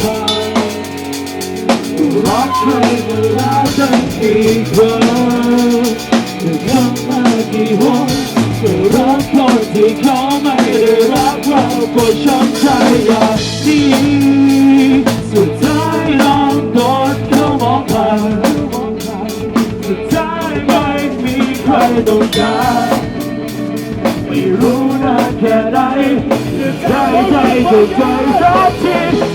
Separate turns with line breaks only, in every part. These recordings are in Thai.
พันรักใครก็รักกันอีกครั้งจะทำมากี่หนก็รักคนที่เขาไม่ได้รักเราก็ช้ำใจอย่างนี้สุดท้ายลองโดนเขามองผ่านสุดท้ายไม่มีใครต้องการไม่รู้นาแค่ไหนจะได้ใจจะใจสักทีไม่อยากเคนที่ถูกรักไม่อยากเป็นคนที่ถูกใครสักคนสุดท้ายถึงของชีวิตที่ว่างเปล่าช่วยเอาความรัก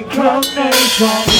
Big Club Nation.